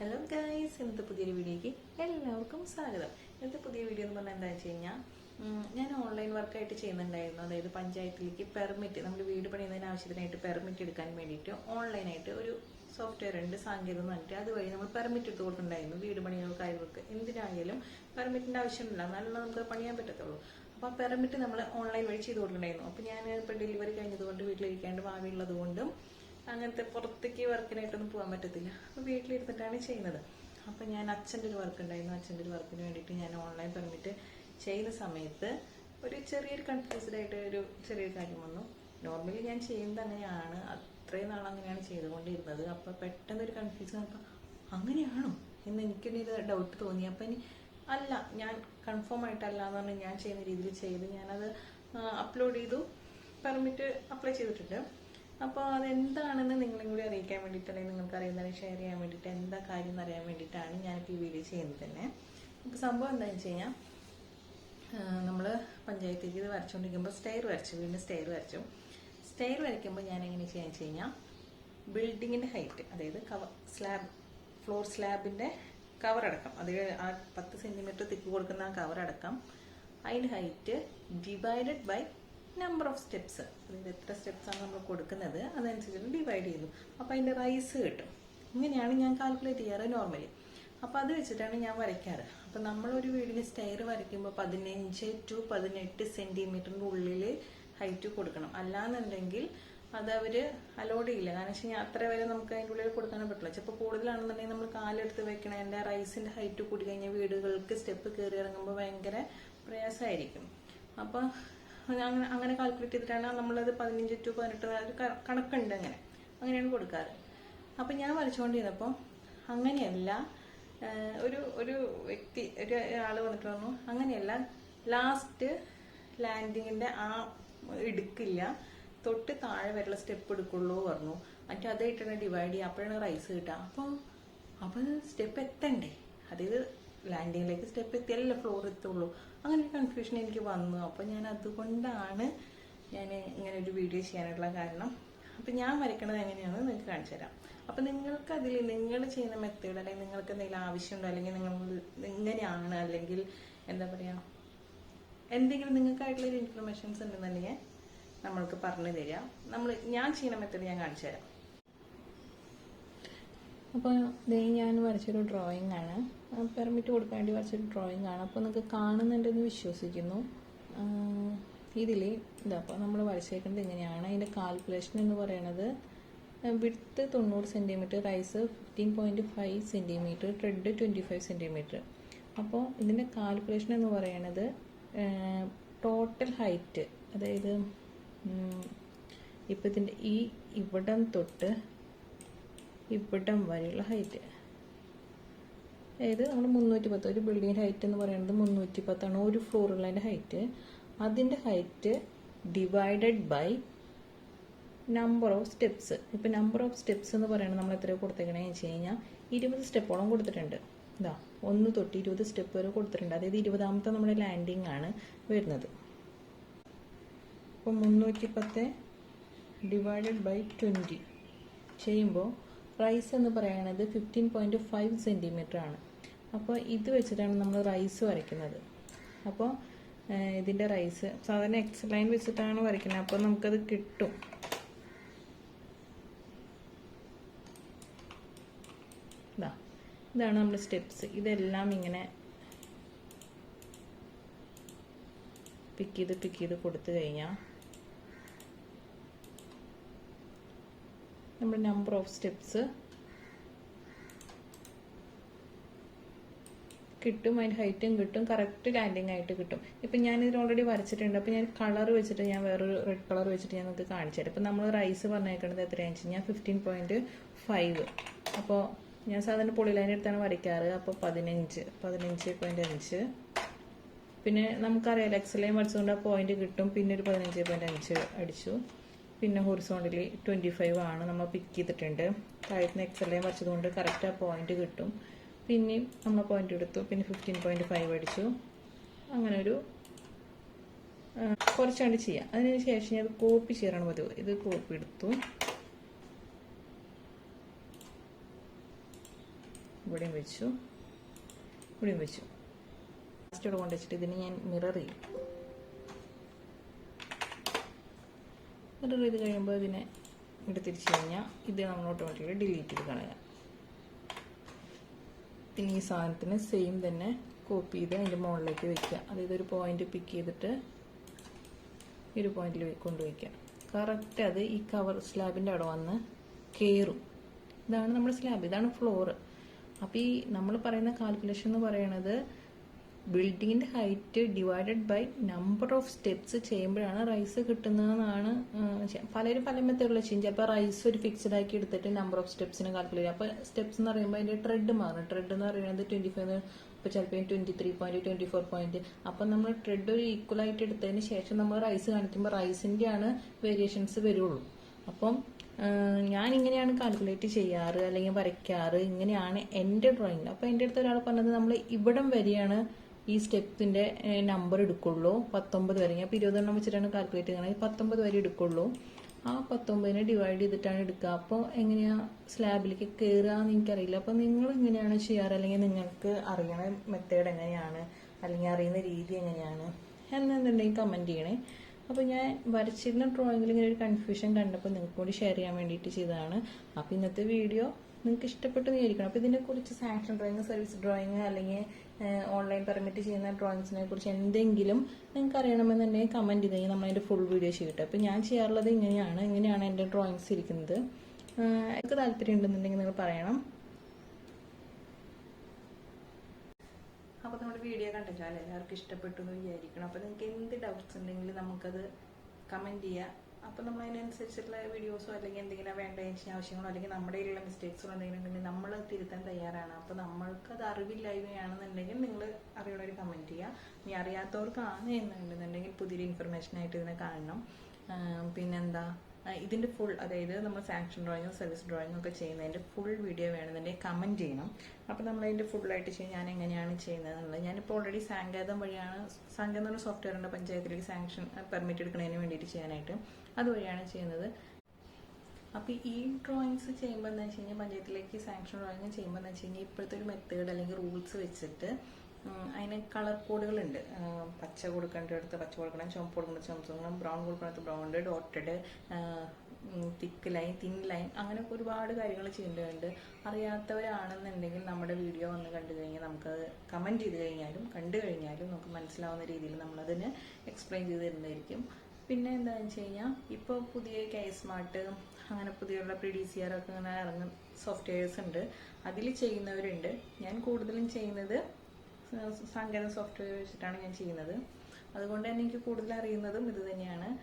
Hello guys ഇന്നത്തെ പുതിയൊരു വീഡിയോയ്ക്ക് എല്ലാവർക്കും സ്വാഗതം. ഇന്നത്തെ പുതിയ വീഡിയോ എന്ന് പറഞ്ഞാൽ എന്താ വെച്ച് കഴിഞ്ഞാൽ ഞാൻ ഓൺലൈൻ വർക്കായിട്ട് ചെയ്യുന്നുണ്ടായിരുന്നു. അതായത് പഞ്ചായത്തിലേക്ക് പെർമിറ്റ് നമ്മൾ വീട് പണിയുന്നതിന് ആവശ്യത്തിനായിട്ട് പെർമിറ്റ് എടുക്കാൻ വേണ്ടിയിട്ട് ഓൺലൈനായിട്ട് ഒരു സോഫ്റ്റ്വെയർ ഉണ്ട് സാങ്കേതികം എന്ന് പറഞ്ഞിട്ട്. അതുവഴി നമ്മൾ പെർമിറ്റ് എടുത്ത് കൊടുത്തിട്ടുണ്ടായിരുന്നു വീട് പണിയോ കാര്യങ്ങൾക്ക് എന്തിനായാലും പെർമിറ്റിന്റെ ആവശ്യമില്ല. എന്നാലും നമുക്ക് പണിയാൻ പറ്റത്തുള്ളൂ. അപ്പോൾ പെർമിറ്റ് നമ്മൾ ഓൺലൈൻ വഴി ചെയ്ത് കൊടുത്തിട്ടുണ്ടായിരുന്നു. അപ്പോൾ ഞാൻ ഇപ്പോൾ ഡെലിവറി കഴിഞ്ഞതുകൊണ്ട് വീട്ടിലിരിക്കാണ്ട് ഭാവിയുള്ളത് കൊണ്ടും അങ്ങനത്തെ പുറത്തേക്ക് വർക്കിനായിട്ടൊന്നും പോകാൻ പറ്റത്തില്ല. അപ്പോൾ വീട്ടിലിരുന്നിട്ടാണ് ചെയ്യുന്നത്. അപ്പോൾ ഞാൻ അച്ഛന്റെ ഒരു വർക്ക് ഉണ്ടായിരുന്നു അച്ഛന്റെ ഒരു വർക്കിന് വേണ്ടിയിട്ട് ഞാൻ ഓൺലൈൻ പെർമിറ്റ് ചെയ്യുന്ന സമയത്ത് ഒരു ചെറിയൊരു കൺഫ്യൂസ്ഡ് ആയിട്ട് ഒരു ചെറിയൊരു കാര്യം വന്നു. നോർമലി ഞാൻ ചെയ്യുന്നത് അങ്ങനെയാണ് അത്രയും നാൾ അങ്ങനെയാണ് ചെയ്തുകൊണ്ടിരുന്നത്. അപ്പോൾ പെട്ടെന്ന് ഒരു കൺഫ്യൂഷൻ അപ്പോൾ അങ്ങനെയാണോ? എന്ന് എനിക്കൊരു ഡൗട്ട് തോന്നി. അപ്പം ഇനി അല്ല ഞാൻ കൺഫേം ആയിട്ടല്ല എന്ന് പറഞ്ഞ് ഞാൻ ചെയ്യുന്ന രീതിയിൽ ചെയ്ത് ഞാനത് അപ്ലോഡ് ചെയ്തു. പെർമിറ്റ് അപ്ലൈ ചെയ്തിട്ടുണ്ട്. അപ്പോൾ അതെന്താണെന്ന് നിങ്ങളും കൂടി അറിയിക്കാൻ വേണ്ടിയിട്ട് അല്ലെങ്കിൽ നിങ്ങൾക്ക് അറിയുന്നതിന് ഷെയർ ചെയ്യാൻ വേണ്ടിയിട്ട് എന്താ കാര്യം എന്ന് അറിയാൻ വേണ്ടിയിട്ടാണ് ഞാനിപ്പോൾ ഈ വീഡിയോ ചെയ്യുന്നത് തന്നെ. അപ്പോൾ സംഭവം എന്താണെന്ന് വെച്ച് കഴിഞ്ഞാൽ നമ്മൾ പഞ്ചായത്തേക്ക് ഇത് വരച്ചുകൊണ്ടിരിക്കുമ്പോൾ സ്റ്റെയർ വരച്ചു വീണ്ടും സ്റ്റെയർ വരച്ചു. സ്റ്റെയർ വരയ്ക്കുമ്പോൾ ഞാൻ എങ്ങനെ ചെയ്യാന്ന് വെച്ച് കഴിഞ്ഞാൽ ബിൽഡിങ്ങിന്റെ ഹൈറ്റ് അതായത് കവർ സ്ലാബ് ഫ്ലോർ സ്ലാബിന്റെ കവർ അടക്കം അത് ആ പത്ത് സെന്റിമീറ്റർ തിക്ക് കൊടുക്കുന്ന ആ കവർ അടക്കം അതിന്റെ height divided by number of steps അതായത് എത്ര സ്റ്റെപ്സാണ് നമ്മൾ കൊടുക്കുന്നത് അതനുസരിച്ച് ഡിവൈഡ് ചെയ്തു. അപ്പോൾ അതിന്റെ റൈസ് കിട്ടും. ഇങ്ങനെയാണ് ഞാൻ കാൽക്കുലേറ്റ് ചെയ്യാറ് നോർമലി അപ്പോൾ അത് വെച്ചിട്ടാണ് ഞാൻ വരയ്ക്കാറ്. അപ്പോൾ നമ്മളൊരു വീടിന് സ്റ്റെയർ വരയ്ക്കുമ്പോൾ പതിനഞ്ച് ടു പതിനെട്ട് സെന്റിമീറ്ററിന്റെ ഉള്ളിൽ ഹൈറ്റ് കൊടുക്കണം. അല്ലാന്നുണ്ടെങ്കിൽ അത് അവർ അലോഡ് ചെയ്യില്ല. കാരണം വെച്ച് കഴിഞ്ഞാൽ അത്ര വരെ നമുക്ക് അതിന്റെ ഉള്ളിൽ കൊടുക്കാനേ പറ്റില്ല ചിലപ്പോൾ കൂടുതലാണെന്നുണ്ടെങ്കിൽ നമ്മൾ കാലെടുത്ത് വെക്കണതിന്റെ റൈസിന്റെ ഹൈറ്റ് കൂടി കഴിഞ്ഞാൽ വീടുകൾക്ക് സ്റ്റെപ്പ് കയറി ഇറങ്ങുമ്പോൾ ഭയങ്കര പ്രയാസമായിരിക്കും. അപ്പോൾ അങ്ങനെ അങ്ങനെ കാൽക്കുലേറ്റ് ചെയ്തിട്ടാണ് നമ്മളത് പതിനഞ്ച് ടു പതിനെട്ട് ഒരു കണക്ക് കണക്കുണ്ട് അങ്ങനെ. അങ്ങനെയാണ് കൊടുക്കാറ്. അപ്പം ഞാൻ വരച്ചുകൊണ്ടിരുന്നപ്പോൾ അങ്ങനെയല്ല ഒരു ഒരു വ്യക്തി ഒരു ആൾ വന്നിട്ട് പറഞ്ഞു അങ്ങനെയല്ല ലാസ്റ്റ് ലാൻഡിങ്ങിന്റെ ആ എടുക്കില്ല തൊട്ട് താഴെ വരെയുള്ള സ്റ്റെപ്പ് എടുക്കുള്ളൂ പറഞ്ഞു. മറ്റേ അതായിട്ടാണ് ഡിവൈഡ് ചെയ്യുക അപ്പോഴാണ് റൈസ് കിട്ടുക. അപ്പോൾ അപ്പോൾ സ്റ്റെപ്പ് എത്തണ്ടേ? അതായത് ലാൻഡിങ്ങിലേക്ക് സ്റ്റെപ്പ് എത്തിയാലല്ലേ ഫ്ലോർ എത്തുള്ളൂ. അങ്ങനെ ഒരു കൺഫ്യൂഷൻ എനിക്ക് വന്നു. അപ്പോൾ ഞാൻ അതുകൊണ്ടാണ് ഞാൻ ഇങ്ങനെ ഒരു വീഡിയോ ചെയ്യാനുള്ള കാരണം. അപ്പം ഞാൻ വരയ്ക്കണത് എങ്ങനെയാണെന്ന് നിങ്ങൾക്ക് കാണിച്ചു തരാം. അപ്പം നിങ്ങൾക്ക് അതിൽ നിങ്ങൾ ചെയ്യുന്ന മെത്തേഡ് അല്ലെങ്കിൽ നിങ്ങൾക്ക് എന്തെങ്കിലും ആവശ്യമുണ്ടോ? അല്ലെങ്കിൽ നിങ്ങൾ ഇങ്ങനെയാണ്? അല്ലെങ്കിൽ എന്താ പറയുക എന്തെങ്കിലും നിങ്ങൾക്കായിട്ടുള്ള ഒരു ഇൻഫർമേഷൻസ് ഉണ്ടെന്നുണ്ടെങ്കിൽ നമ്മൾക്ക് പറഞ്ഞു തരിക. നമ്മൾ ഞാൻ ചെയ്യുന്ന മെത്തേഡ് ഞാൻ കാണിച്ചു തരാം. അപ്പോൾ ദേ ഞാൻ വരച്ചൊരു ഡ്രോയിങ് ആണ്. പെർമിറ്റ് കൊടുക്കാൻ വേണ്ടി വരച്ചൊരു ഡ്രോയിങ് ആണ്. അപ്പോൾ നിങ്ങൾക്ക് കാണുന്നുണ്ടെന്ന് വിശ്വസിക്കുന്നു. ഇതിൽ ഇതാ അപ്പോൾ നമ്മൾ വരച്ചേക്കുന്നത് ഇങ്ങനെയാണ്. അതിന്റെ കാൽക്കുലേഷൻ എന്ന് പറയുന്നത് വിട്ത്ത് തൊണ്ണൂറ് centimetre rise fifteen point five centimetre tread twenty five centimetre അപ്പോൾ ഇതിന്റെ കാൽക്കുലേഷൻ എന്ന് പറയുന്നത് ടോട്ടൽ ഹൈറ്റ് അതായത് ഇപ്പോൾ ഇതിന്റെ ഈ ഇവിടം തൊട്ട് ഇവിടം വരെയുള്ള ഹൈറ്റ് അതായത് നമ്മൾ മുന്നൂറ്റി പത്ത് ഒരു ബിൽഡിങ്ങിന്റെ ഹൈറ്റ് എന്ന് പറയുന്നത് മുന്നൂറ്റി പത്താണ് ഒരു ഫ്ലോറുള്ളതിന്റെ ഹൈറ്റ് അതിന്റെ height divided by number of steps ഇപ്പം നമ്പർ ഓഫ് സ്റ്റെപ്സ് എന്ന് പറയുന്നത് നമ്മൾ എത്ര കൊടുത്തേക്കണേ വെച്ച് കഴിഞ്ഞാൽ ഇരുപത് സ്റ്റെപ്പോളം കൊടുത്തിട്ടുണ്ട്. ഇതാ ഒന്ന് തൊട്ട് ഇരുപത് സ്റ്റെപ്പ് വരെ കൊടുത്തിട്ടുണ്ട്. അതായത് ഇരുപതാമത്തെ നമ്മുടെ ലാൻഡിങ് ആണ് വരുന്നത്. അപ്പോൾ മുന്നൂറ്റി പത്ത് ഡിവൈഡഡ് ബൈ ട്വന്റി ചെയ്യുമ്പോൾ റൈസ് എന്ന് പറയുന്നത് ഫിഫ്റ്റീൻ പോയിന്റ് ഫൈവ് സെന്റിമീറ്റർ ആണ്. അപ്പോൾ ഇത് വെച്ചിട്ടാണ് നമ്മൾ റൈസ് വരയ്ക്കുന്നത്. അപ്പോൾ ഇതിന്റെ റൈസ് സാധാരണ എക്സ് ലൈൻ വെച്ചിട്ടാണ് വരയ്ക്കുന്നത്. അപ്പോൾ നമുക്കത് കിട്ടും. ഇതാ ഇതാണ് നമ്മുടെ സ്റ്റെപ്സ് ഇതെല്ലാം ഇങ്ങനെ പിക്ക് ചെയ്ത് പിക്ക് ചെയ്ത് കൊടുത്തു കഴിഞ്ഞാൽ നമ്മുടെ നമ്പർ ഓഫ് സ്റ്റെപ്സ് കിട്ടും അതിന്റെ ഹൈറ്റും കിട്ടും കറക്റ്റ് ലാൻഡിങ് ആയിട്ട് കിട്ടും. ഇപ്പം ഞാനിത് ഓൾറെഡി വരച്ചിട്ടുണ്ട്. അപ്പോൾ ഞാൻ കളർ വെച്ചിട്ട് ഞാൻ വേറൊരു റെഡ് കളർ വെച്ചിട്ട് ഞാൻ നിങ്ങൾക്ക് കാണിച്ചു തരാം. ഇപ്പം നമ്മൾ റൈസ് പറഞ്ഞേക്കുന്നത് എത്രയാണെന്ന് വെച്ച് കഴിഞ്ഞാൽ ഫിഫ്റ്റീൻ പോയിന്റ് ഫൈവ് അപ്പോൾ ഞാൻ സാധാരണ പൊളിലൈന്റെ അടുത്താണ് വരയ്ക്കാറ്. അപ്പോൾ പതിനഞ്ച് പതിനഞ്ച് പോയിന്റ് അഞ്ച്. പിന്നെ നമുക്കറിയാം എക്സലൈൻ വരച്ചുകൊണ്ട് ആ പോയിന്റ് കിട്ടും. പിന്നെ ഒരു പതിനഞ്ച് പോയിന്റ് അഞ്ച് അടിച്ചു. പിന്നെ ഹൊറിസോണ്ടലി ട്വന്റി ഫൈവ് ആണ് നമ്മൾ പിക്ക് ചെയ്തിട്ടുണ്ട്. താഴത്തുനിന്ന് എക്സലൈൻ വരച്ചതുകൊണ്ട് കറക്റ്റ് ആ പോയിന്റ് കിട്ടും. പിന്നെയും നമ്മൾ പോയിന്റ് എടുത്തു. പിന്നെ ഫിഫ്റ്റീൻ പോയിന്റ് ഫൈവ് അടിച്ചു. അങ്ങനെ ഒരു കുറച്ചാണ്ട് ചെയ്യാം. അതിന് ശേഷം ഞാൻ കോപ്പി ചെയ്യാറാണ് പതിവ് ഇത് കോപ്പി എടുത്തു. ഇവിടെയും വെച്ചു. ഇവിടെയും വെച്ചു. ലാസ്റ്റ് ഇവിടെ കൊണ്ടുവച്ചിട്ട് ഇതിന് ഞാൻ മിറർ ചെയ്യും. മിറർ ചെയ്ത് കഴിയുമ്പോൾ ഇതിനെ ഇവിടെ തിരിച്ചു കഴിഞ്ഞാൽ ഇത് നമ്മൾ ഓട്ടോമാറ്റിക്കലി ഡിലീറ്റ് ചെയ്ത് കളയാം. പിന്നെ ഈ സാധനത്തിന് സെയിം തന്നെ കോപ്പി ചെയ്ത് അതിന്റെ മുകളിലേക്ക് വെക്കുക അതായത് ഒരു പോയിന്റ് പിക്ക് ചെയ്തിട്ട് ഈ ഒരു പോയിന്റിൽ കൊണ്ടുവയ്ക്കുക കറക്റ്റ് അത് ഈ കവർ സ്ലാബിന്റെ അവിടെ വന്ന് കയറും ഇതാണ് നമ്മുടെ സ്ലാബ് ഇതാണ് ഫ്ലോറ് അപ്പോൾ ഈ നമ്മൾ പറയുന്ന കാൽക്കുലേഷൻ എന്ന് പറയുന്നത് ബിൽഡിങ്ങിന്റെ height divided by number of steps ചെയ്യുമ്പോഴാണ് റൈസ് കിട്ടുന്നതെന്നാണ് പലരും പല മെത്തേഡിൽ ചെയ്യും. ചിലപ്പോൾ റൈസ് ഒരു ഫിക്സ്ഡ് ആക്കി എടുത്തിട്ട് നമ്പർ ഓഫ് സ്റ്റെപ്സിന് കാൽക്കുലേറ്റ് അപ്പോൾ സ്റ്റെപ്സ് എന്ന് പറയുമ്പോൾ അതിന്റെ ട്രെഡ് മാറും. ട്രെഡ് എന്ന് പറയുന്നത് ട്വന്റി ഫൈവ് ഇപ്പോൾ ചിലപ്പോൾ twenty three point twenty four point അപ്പം നമ്മൾ ട്രെഡ് ഒരു ഈക്വൽ ആയിട്ട് എടുത്തതിന് ശേഷം നമ്മൾ റൈസ് കാണിക്കുമ്പോൾ റൈസിന്റെയാണ് വേരിയേഷൻസ് വരുള്ളൂ. അപ്പം ഞാൻ ഇങ്ങനെയാണ് കാൽക്കുലേറ്റ് ചെയ്യാറ് അല്ലെങ്കിൽ വരയ്ക്കാറ്. ഇങ്ങനെയാണ് എന്റെ ഡ്രോയിങ് അപ്പോൾ എന്റെ അടുത്ത് ഒരാൾ പറഞ്ഞത് നമ്മൾ ഇവിടം വരെയാണ് ഈ സ്റ്റെപ്പിന്റെ നമ്പർ എടുക്കുള്ളൂ. പത്തൊമ്പത് വരെ. ഞാൻ ഇരുപതെണ്ണം വെച്ചിട്ടാണ് കാൽക്കുലേറ്റ് ചെയ്യുന്നത് പത്തൊമ്പത് വരെ എടുക്കുള്ളൂ. ആ പത്തൊമ്പതിനെ ഡിവൈഡ് ചെയ്തിട്ടാണ് എടുക്കുക. അപ്പോൾ എങ്ങനെയാ സ്ലാബിലേക്ക് കയറുക എന്ന് എനിക്കറിയില്ല. അപ്പോൾ നിങ്ങൾ എങ്ങനെയാണ് ചെയ്യാറ്? അല്ലെങ്കിൽ നിങ്ങൾക്ക് അറിയണ മെത്തേഡ് എങ്ങനെയാണ്? അല്ലെങ്കിൽ അറിയുന്ന രീതി എങ്ങനെയാണ്? എന്നുണ്ടെങ്കിൽ കമന്റ് ചെയ്യണേ. അപ്പോൾ ഞാൻ വരച്ചിരുന്ന ഡ്രോയിങ്ങിൽ ഇങ്ങനെ ഒരു കൺഫ്യൂഷൻ കണ്ടപ്പോൾ നിങ്ങൾക്ക് കൂടി ഷെയർ ചെയ്യാൻ വേണ്ടിയിട്ട് ചെയ്തതാണ്. അപ്പോൾ ഇന്നത്തെ വീഡിയോ നിങ്ങൾക്ക് ഇഷ്ടപ്പെട്ടു വിചാരിക്കണം. അപ്പോൾ ഇതിനെക്കുറിച്ച് സാങ്ഷൻ ഡ്രോയിങ് സർവീസ് ഡ്രോയിങ് അല്ലെങ്കിൽ ഓൺലൈൻ പെർമിറ്റ് ചെയ്യുന്ന ഡ്രോയിങ്സിനെ കുറിച്ച് എന്തെങ്കിലും നിങ്ങൾക്ക് അറിയണമെന്നുണ്ടെങ്കിൽ കമന്റ് ചെയ്ത്. കഴിഞ്ഞാൽ നമ്മളതിന്റെ ഫുൾ വീഡിയോ ചെയ്യട്ടെ. അപ്പോൾ ഞാൻ ചെയ്യാറുള്ളത് ഇങ്ങനെയാണ്. ഇങ്ങനെയാണ് എന്റെ ഡ്രോയിങ്സ് ഇരിക്കുന്നത്. എനിക്ക് താല്പര്യം ഉണ്ടെന്നുണ്ടെങ്കിൽ നിങ്ങൾ പറയണം. അപ്പോൾ നമ്മുടെ വീഡിയോ കണ്ടിട്ടാൽ എല്ലാവർക്കും ഇഷ്ടപ്പെട്ടു എന്ന് വിചാരിക്കണം. അപ്പോൾ നിങ്ങൾക്ക് എന്ത് ഡൗട്ട്സ് ഉണ്ടെങ്കിലും നമുക്കത് കമന്റ് ചെയ്യാം. അപ്പോൾ നമ്മൾ അതിനനുസരിച്ചുള്ള വീഡിയോസോ അല്ലെങ്കിൽ എന്തെങ്കിലും വേണ്ട ആവശ്യങ്ങളോ അല്ലെങ്കിൽ നമ്മുടെ കയ്യിലുള്ള മിസ്റ്റേക്സോ എന്തെങ്കിലും ഉണ്ടെങ്കിൽ നമ്മൾ തിരുത്താൻ തയ്യാറാണ്. അപ്പോൾ നമ്മൾക്ക് അത് അറിവില്ലായ്മയാണെന്നുണ്ടെങ്കിൽ നിങ്ങൾ അറിയണവർ കമന്റ് ചെയ്യുക. ഇനി അറിയാത്തവർക്കാണ് എന്നുണ്ടെന്നുണ്ടെങ്കിൽ പുതിയൊരു ഇൻഫർമേഷൻ ആയിട്ട് ഇതിനെ കാണണം. പിന്നെന്താ? ആ, ഇതിന്റെ ഫുൾ അതായത് നമ്മൾ സാങ്ഷൻ ഡ്രോയിങ്ങും സർവീസ് ഡ്രോയിങ്ങും ഒക്കെ ചെയ്യുന്നതിന്റെ ഫുൾ വീഡിയോ വേണമെന്നുണ്ടെങ്കിൽ കമന്റ് ചെയ്യണം. അപ്പോൾ നമ്മൾ അതിന്റെ ഫുള്ളായിട്ട് ചെയ്യും. ഞാൻ എങ്ങനെയാണ് ചെയ്യുന്നത് എന്നുള്ളത് ഞാനിപ്പോൾ ഓൾറെഡി സാങ്കേതം വഴിയാണ് സാങ്കേതം എന്ന് പറഞ്ഞ ഉണ്ട് പഞ്ചായത്തിലേക്ക് സാങ്ഷൻ പെർമിറ്റ് എടുക്കുന്നതിന് വേണ്ടിയിട്ട് ചെയ്യാനായിട്ട്. അതുവഴിയാണ് ചെയ്യുന്നത്. അപ്പോൾ ഈ ഡ്രോയിങ്സ് ചെയ്യുമ്പോൾ എന്താ വെച്ച് കഴിഞ്ഞാൽ പഞ്ചായത്തിലേക്ക് സാങ്ഷൻ ഡ്രോയിങ് ചെയ്യുമ്പോൾ എന്താ വെച്ച് കഴിഞ്ഞാൽ ഇപ്പോഴത്തെ ഒരു മെത്തേഡ് അല്ലെങ്കിൽ റൂൾസ് വെച്ചിട്ട് അതിന് കളർ കോഡുകളുണ്ട്. പച്ച കൊടുക്കേണ്ടടുത്ത് പച്ച കൊടുക്കണം ചുമപ്പ് കൊടുക്കണം ചുമപ്പ് കൊടുക്കണം ബ്രൗൺ കൊടുക്കേണ്ടത് brown dotted thick line thin line അങ്ങനെ ഒരുപാട് കാര്യങ്ങൾ ചെയ്യേണ്ടതുണ്ട്. അറിയാത്തവരാണെന്നുണ്ടെങ്കിൽ നമ്മുടെ വീഡിയോ വന്ന് കണ്ടു കഴിഞ്ഞാൽ നമുക്ക് കമന്റ് ചെയ്ത് കഴിഞ്ഞാലും കണ്ടു കഴിഞ്ഞാലും നമുക്ക് മനസ്സിലാവുന്ന രീതിയിൽ നമ്മളതിന് എക്സ്പ്ലെയിൻ ചെയ്ത് തരുന്നതായിരിക്കും. പിന്നെ എന്താണെന്ന് വെച്ച് കഴിഞ്ഞാൽ ഇപ്പോൾ പുതിയ കെ സ്മാർട്ട് അങ്ങനെ പുതിയുള്ള പ്രീ ഡി സി ആർ ഒക്കെ അങ്ങനെ ഇറങ്ങുന്ന സോഫ്റ്റ്വെയർസ് ഉണ്ട്. അതിൽ ചെയ്യുന്നവരുണ്ട്. ഞാൻ കൂടുതലും ചെയ്യുന്നത് സ- സാങ്കേതിക സോഫ്റ്റ്വെയർ വെച്ചിട്ടാണ് ഞാൻ ചെയ്യുന്നത്. അതുകൊണ്ട് തന്നെ എനിക്ക് കൂടുതൽ അറിയുന്നതും ഇത് തന്നെയാണ്.